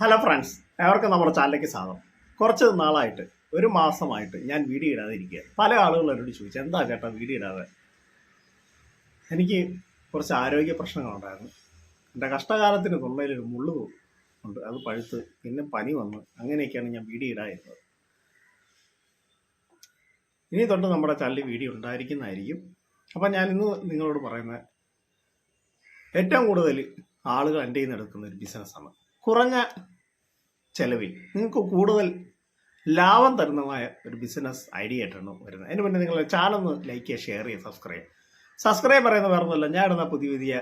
Hello friends ഏവർക്കും നമ്മുടെ ചാനലിലേക്ക് സ്വാഗതം. കുറച്ച് നാളായിട്ട് ഒരു മാസമായിട്ട് ഞാൻ വീഡിയോ ഇടാതെ ഇരിക്കുക പല ആളുകളും എന്നോട് ചോദിച്ചു എന്താ ചേട്ടാ വീഡിയോ ഇടാതെ? എനിക്ക് കുറച്ച് ആരോഗ്യ പ്രശ്നങ്ങളുണ്ടായിരുന്നു എന്റെ കഷ്ടകാലത്തിന് തൊണ്ടയിലൊരു മുള്ളു ഉണ്ട്. അത് പഴുത്ത്. പിന്നെ പനി വന്ന്. അങ്ങനെയൊക്കെയാണ് ഞാൻ വീഡിയോ ഇടാതിരുന്നത്. ഇനി തൊട്ട് നമ്മുടെ ചാനലിൽ വീഡിയോ ഉണ്ടായിരിക്കുന്നതായിരിക്കും. അപ്പം ഞാൻ ഇന്ന് നിങ്ങളോട് പറയുന്നത് ഏറ്റവും കൂടുതൽ ആളുകൾ എന്റെ കയ്യിൽ നിന്ന് എടുക്കുന്ന ഒരു ബിസിനസ്സാണ് കുറഞ്ഞ ചെലവിൽ നിങ്ങൾക്ക് കൂടുതൽ ലാഭം തരുന്നതായ ഒരു ബിസിനസ് ഐഡിയ ആയിട്ടാണ് വരുന്നത്. അതിന് മുന്നേ നിങ്ങൾ ചാനൽ ഒന്ന് ലൈക്ക് ചെയ്യുക ഷെയർ ചെയ്യുക സബ്സ്ക്രൈബ് സബ്സ്ക്രൈബ് പറയുന്ന വേറെ ഒന്നുമല്ല ഞാൻ ഇടുന്ന പുതിയ പുതിയ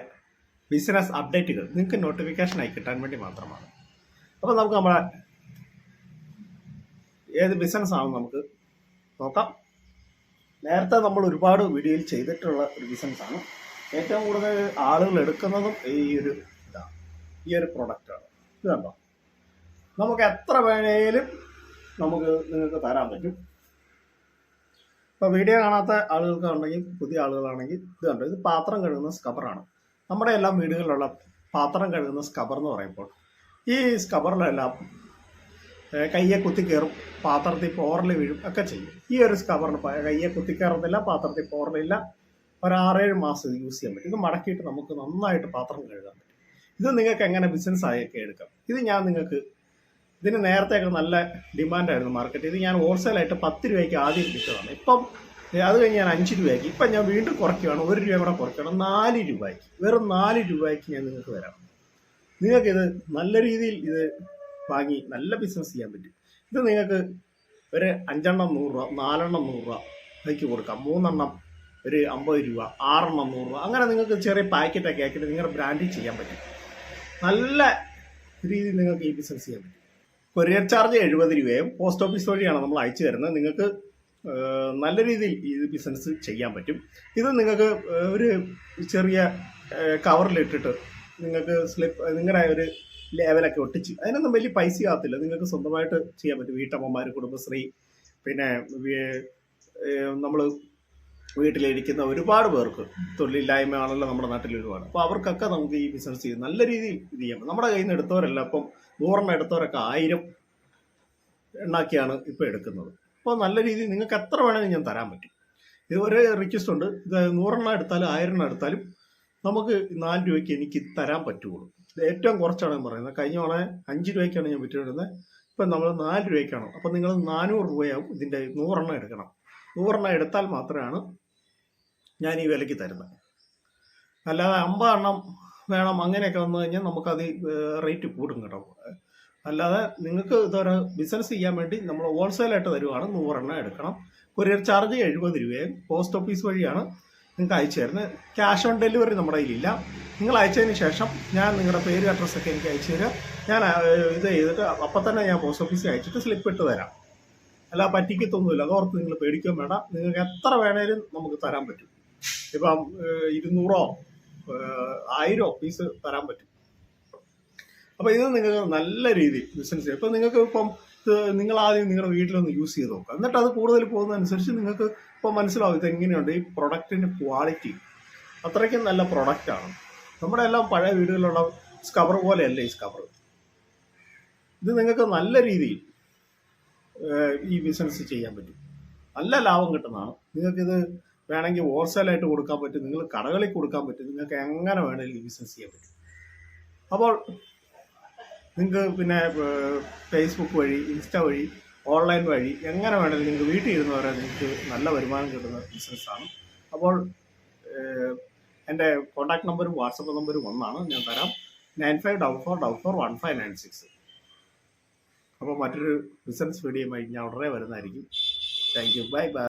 ബിസിനസ് അപ്ഡേറ്റുകൾ നിങ്ങൾക്ക് നോട്ടിഫിക്കേഷൻ ആയി കിട്ടാൻ വേണ്ടി മാത്രമാണ്. അപ്പോൾ നമുക്ക് നമ്മളെ ഏത് ബിസിനസ് ബിസിനസ്സാണെന്ന് നമുക്ക് നോക്കാം. നേരത്തെ നമ്മൾ ഒരുപാട് വീഡിയോയിൽ ചെയ്തിട്ടുള്ള ഒരു ബിസിനസ്സാണ് ഏറ്റവും കൂടുതൽ ആളുകൾ എടുക്കുന്നതും ഈ ഒരു ഇതാണ്. ഈ ഒരു പ്രൊഡക്റ്റാണ് ഇത് നമുക്ക് എത്ര വേണേലും നമുക്ക് നിങ്ങൾക്ക് തരാൻ പറ്റും. ഇപ്പോൾ വീഡിയോ കാണാത്ത ആളുകൾക്ക് ഉണ്ടെങ്കിൽ പുതിയ ആളുകളാണെങ്കിൽ ഇത് കണ്ടോ ഇത് പാത്രം കഴുകുന്ന സ്കബറാണ് നമ്മുടെ എല്ലാം വീടുകളിലുള്ള പാത്രം കഴുകുന്ന സ്കബർ എന്ന് പറയുമ്പോൾ ഈ സ്കബറിലെല്ലാം കയ്യെ കുത്തി കയറും പാത്രത്തിൽ പോറൽ വീഴും ഒക്കെ ചെയ്യും. ഈ ഒരു സ്കബറിന് കയ്യെ കുത്തി കയറത്തില്ല പാത്രത്തിൽ പോറലില്ല. ഒരാറേഴ് മാസം യൂസ് ചെയ്യാൻ പറ്റും. ഇത് മടക്കിയിട്ട് നമുക്ക് നന്നായിട്ട് പാത്രം കഴുകാൻ ഇത് നിങ്ങൾക്ക് എങ്ങനെ ബിസിനസ് ആയൊക്കെ എടുക്കാം. ഇത് ഞാൻ നിങ്ങൾക്ക് ഇതിന് നേരത്തെയൊക്കെ നല്ല ഡിമാൻഡായിരുന്നു മാർക്കറ്റ് ഇത് ഞാൻ ഹോൾസെയിലായിട്ട് പത്ത് രൂപയ്ക്ക് ആദ്യം വിറ്റതാണ്. ഇപ്പം അത് കഴിഞ്ഞ് ഞാൻ അഞ്ച് രൂപയ്ക്ക്. ഇപ്പം ഞാൻ വീണ്ടും കുറയ്ക്കുകയാണ്. ഒരു രൂപ കൂടെ കുറയ്ക്കണം നാല് രൂപയ്ക്ക്. വെറും നാല് രൂപയ്ക്ക് ഞാൻ നിങ്ങൾക്ക് തരാം. നിങ്ങൾക്കിത് നല്ല രീതിയിൽ ഇത് വാങ്ങി നല്ല ബിസിനസ് ചെയ്യാൻ പറ്റും. ഇത് നിങ്ങൾക്ക് ഒരു അഞ്ചെണ്ണം നൂറ് രൂപ നാലെണ്ണം നൂറ് രൂപ അതിക്ക് കൊടുക്കാം. മൂന്നെണ്ണം ഒരു അമ്പത് രൂപ ആറെണ്ണം നൂറ് രൂപ. അങ്ങനെ നിങ്ങൾക്ക് ചെറിയ പാക്കറ്റൊക്കെ ആക്കിയിട്ട് നിങ്ങളുടെ ബ്രാൻഡിൽ ചെയ്യാൻ പറ്റും. നല്ല രീതിയിൽ നിങ്ങൾക്ക് ഈ ബിസിനസ് ചെയ്യാൻ പറ്റും. കൊറിയർ ചാർജ് എഴുപത് രൂപയും പോസ്റ്റ് ഓഫീസ് വഴിയാണ് നമ്മൾ അയച്ചു തരുന്നത്. നിങ്ങൾക്ക് നല്ല രീതിയിൽ ഈ ബിസിനസ് ചെയ്യാൻ പറ്റും. ഇത് നിങ്ങൾക്ക് ഒരു ചെറിയ കവറിലിട്ടിട്ട് നിങ്ങൾക്ക് സ്ലിപ്പ് നിങ്ങളുടെ ഒരു ലേവലൊക്കെ ഒട്ടിച്ച് അതിനൊന്നും വലിയ പൈസ ആകത്തില്ല നിങ്ങൾക്ക് സ്വന്തമായിട്ട് ചെയ്യാൻ പറ്റും. വീട്ടമ്മമാർ കുടുംബശ്രീ പിന്നെ നമ്മൾ വീട്ടിലിരിക്കുന്ന ഒരുപാട് പേർക്ക് തൊഴിലില്ലായ്മ ആണല്ലോ നമ്മുടെ നാട്ടിൽ ഒരുപാട്. അപ്പോൾ അവർക്കൊക്കെ നമുക്ക് ഈ ബിസിനസ് ചെയ്ത് നല്ല രീതിയിൽ ഇത് ചെയ്യാം നമ്മുടെ കയ്യിൽ നിന്ന് എടുത്തവരല്ല ഇപ്പം നൂറെണ്ണം എടുത്തവരൊക്കെ ആയിരം എണ്ണാക്കിയാണ് ഇപ്പോൾ എടുക്കുന്നത്. അപ്പോൾ നല്ല രീതിയിൽ നിങ്ങൾക്ക് എത്ര വേണമെങ്കിലും ഞാൻ തരാൻ പറ്റും. ഇത് ഒരേ റിക്വസ്റ്റ് ഉണ്ട്. ഇത് നൂറെണ്ണം എടുത്താലും ആയിരം എണ്ണം എടുത്താലും നമുക്ക് നാല് രൂപയ്ക്ക് എനിക്ക് തരാൻ പറ്റുള്ളൂ. ഏറ്റവും കുറച്ചാണ് ഞാൻ പറയുന്നത്. കഴിഞ്ഞ തവണ അഞ്ച് രൂപയ്ക്കാണ് ഞാൻ വിറ്റിരുന്നത് ഇപ്പം നമ്മൾ നാല് രൂപയ്ക്കാണ്. അപ്പം നിങ്ങൾ നാനൂറ് രൂപയാവും ഇതിന്റെ നൂറെണ്ണം എടുക്കണം. നൂറെണ്ണം എടുത്താൽ മാത്രമാണ് ഞാൻ ഈ വിലയ്ക്ക് തരുന്നത്. അല്ലാതെ അമ്പതെണ്ണം വേണം അങ്ങനെയൊക്കെ വന്നു കഴിഞ്ഞാൽ നമുക്കത് റേറ്റ് കൂടും കേട്ടോ. അല്ലാതെ നിങ്ങൾക്ക് ഇതൊരു ബിസിനസ് ചെയ്യാൻ വേണ്ടി നമ്മൾ ഹോൾസെയിലായിട്ട് തരുവാണ്. നൂറെണ്ണം എടുക്കണം. കൊറിയർ ചാർജ് എഴുപത് രൂപയും പോസ്റ്റ് ഓഫീസ് വഴിയാണ് നിങ്ങൾക്ക് അയച്ചു തരുന്നത്. ക്യാഷ് ഓൺ ഡെലിവറി നമ്മുടെ കയ്യിലില്ല. നിങ്ങൾ അയച്ചതിന് ശേഷം ഞാൻ നിങ്ങളുടെ പേര് അഡ്രസ്സൊക്കെ എനിക്ക് അയച്ചു തരിക ഞാൻ ഇത് ചെയ്തിട്ട് അപ്പം തന്നെ ഞാൻ പോസ്റ്റ് ഓഫീസിൽ അയച്ചിട്ട് സ്ലിപ്പ് ഇട്ട് തരാം. അല്ല പറ്റിക്കത്തൊന്നുമില്ല. അതോർത്ത് നിങ്ങൾ പേടിക്കാൻ വേണ്ട. നിങ്ങൾക്ക് എത്ര വേണേലും നമുക്ക് തരാൻ പറ്റും. ഇപ്പം ഇരുന്നൂറോ ആയിരോ പീസ് തരാൻ പറ്റും. അപ്പോൾ ഇത് നിങ്ങൾക്ക് നല്ല രീതിയിൽ ബിസിനസ് ഇപ്പം നിങ്ങൾക്ക് ഇപ്പം നിങ്ങൾ ആദ്യം നിങ്ങളുടെ വീട്ടിലൊന്ന് യൂസ് ചെയ്ത് നോക്കുക. എന്നിട്ട് അത് കൂടുതൽ പോകുന്നതനുസരിച്ച് നിങ്ങൾക്ക് ഇപ്പം മനസ്സിലാവും ഇത് എങ്ങനെയുണ്ട്. ഈ പ്രൊഡക്റ്റിന്റെ ക്വാളിറ്റി അത്രയ്ക്കും നല്ല പ്രൊഡക്റ്റാണ് നമ്മുടെ എല്ലാം പഴയ വീടുകളിലുള്ള സ്കവർ പോലെയല്ല ഈ സ്കവർ ഇത് നിങ്ങൾക്ക് നല്ല രീതിയിൽ ഈ ബിസിനസ് ചെയ്യാൻ പറ്റും. നല്ല ലാഭം കിട്ടുന്നതാണ്. നിങ്ങൾക്കിത് വേണമെങ്കിൽ ഹോൾസെയിലായിട്ട് കൊടുക്കാൻ പറ്റും. നിങ്ങൾ കടകളിൽ കൊടുക്കാൻ പറ്റും. നിങ്ങൾക്ക് എങ്ങനെ വേണമെങ്കിലും ഈ ബിസിനസ് ചെയ്യാൻ പറ്റും. അപ്പോൾ നിങ്ങൾക്ക് പിന്നെ ഫേസ്ബുക്ക് വഴി ഇൻസ്റ്റ വഴി ഓൺലൈൻ വഴി എങ്ങനെ വേണമെങ്കിലും നിങ്ങൾക്ക് വീട്ടിൽ ഇരുന്നവരെ നിങ്ങൾക്ക് നല്ല വരുമാനം കിട്ടുന്ന ബിസിനസ്സാണ് അപ്പോൾ എന്റെ കോൺടാക്ട് നമ്പറും വാട്സപ്പ് നമ്പറും ഒന്നാണ്. ഞാൻ തരാം. Nine five double four double four one five nine six. അപ്പോൾ മറ്റൊരു ബിസിനസ് വീഡിയോയുമായി ഞാൻ ഉടനെ വരുന്നതായിരിക്കും. Thank you bye bye